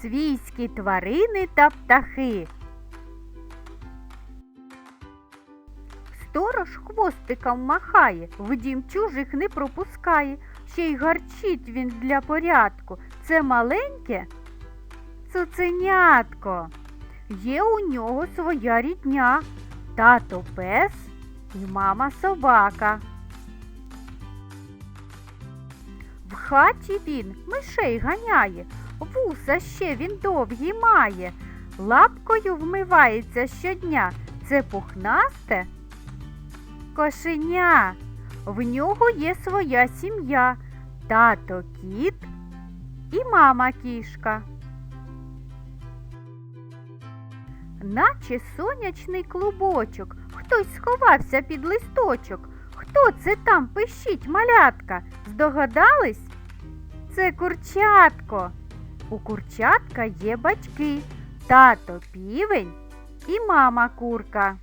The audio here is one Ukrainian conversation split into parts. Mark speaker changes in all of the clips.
Speaker 1: свійські тварини та птахи. Сторож хвостиком махає, в дім чужих не пропускає, ще й гарчить він для порядку. Це маленьке цуценятко. Є у нього своя рідня, тато пес і мама собака. В хаті він мишей ганяє, вуса ще він довгі має, лапкою вмивається щодня. Це пухнасте кошеня. В нього є своя сім'я, тато кіт і мама кішка. Наче сонячний клубочок, хтось сховався під листочок. Хто це там пищить малятка? Здогадались? Це курчатко. У курчатка є батьки, тато півень і мама курка.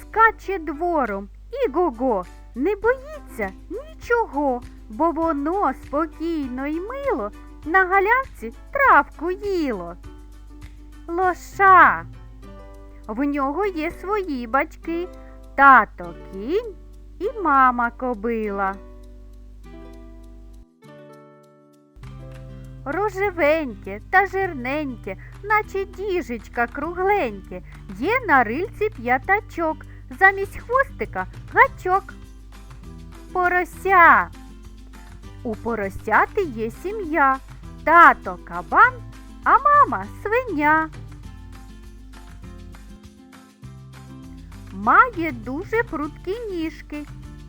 Speaker 1: Скаче двором і го-го, не боїться нічого, бо воно спокійно й мило на галявці травку їло. Лоша. В нього є свої батьки, тато кінь і мама кобила. Рожевеньке та жирненьке, наче діжечка кругленьке, є на рильці п'ятачок, замість хвостика гачок. Порося. У поросяти є сім'я, тато кабан, а мама свиня. Має дуже прудкі ніжки,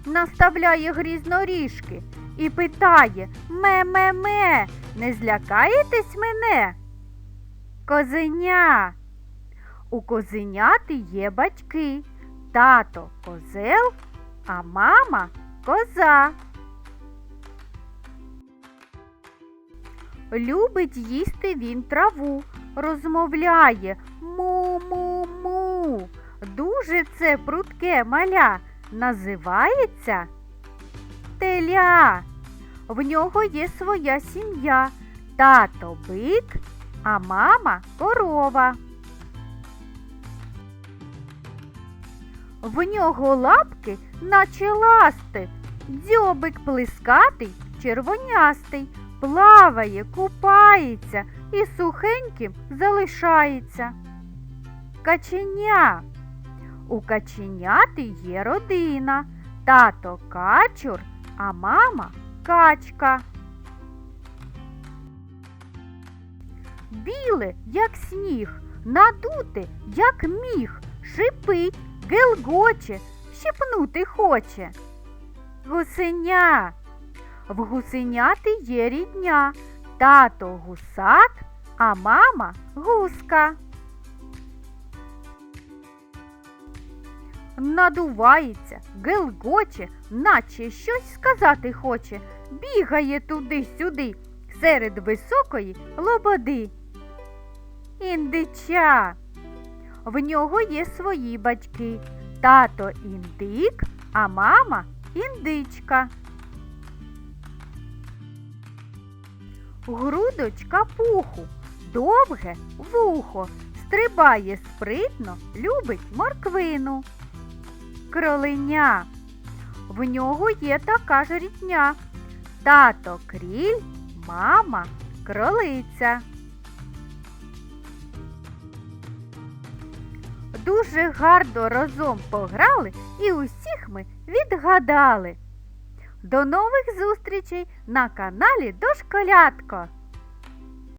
Speaker 1: наставляє грізноріжки і питає Ме-ме-ме, не злякаєтесь мене? Козеня. У козеняти є батьки, тато козел, а мама коза. Любить їсти він траву, розмовляє му-му-му. Дуже це прудке маля називається теля. В нього є своя сім'я, тато бик, а мама корова. В нього лапки, наче ласти, дзьобик плескатий, червонястий, плаває, купається і сухеньким залишається. Каченя. У каченяти є родина, тато качур, а мама качка. Біле, як сніг, надуте, як міг, шипить, гелгоче, щепнути хоче. Гусеня. В гусеняти є рідня, тато гусак, а мама гуска. Надувається, гелгоче, наче щось сказати хоче, бігає туди-сюди, серед високої лободи. Індича. В нього є свої батьки, тато індик, а мама індичка. Грудочка пуху, довге вухо, стрибає спритно, любить морквину. Кроленя. В нього є така ж рідня. Тато кріль, мама кролиця. Дуже гарно разом пограли і усіх ми відгадали. До нових зустрічей на каналі Дошколятко!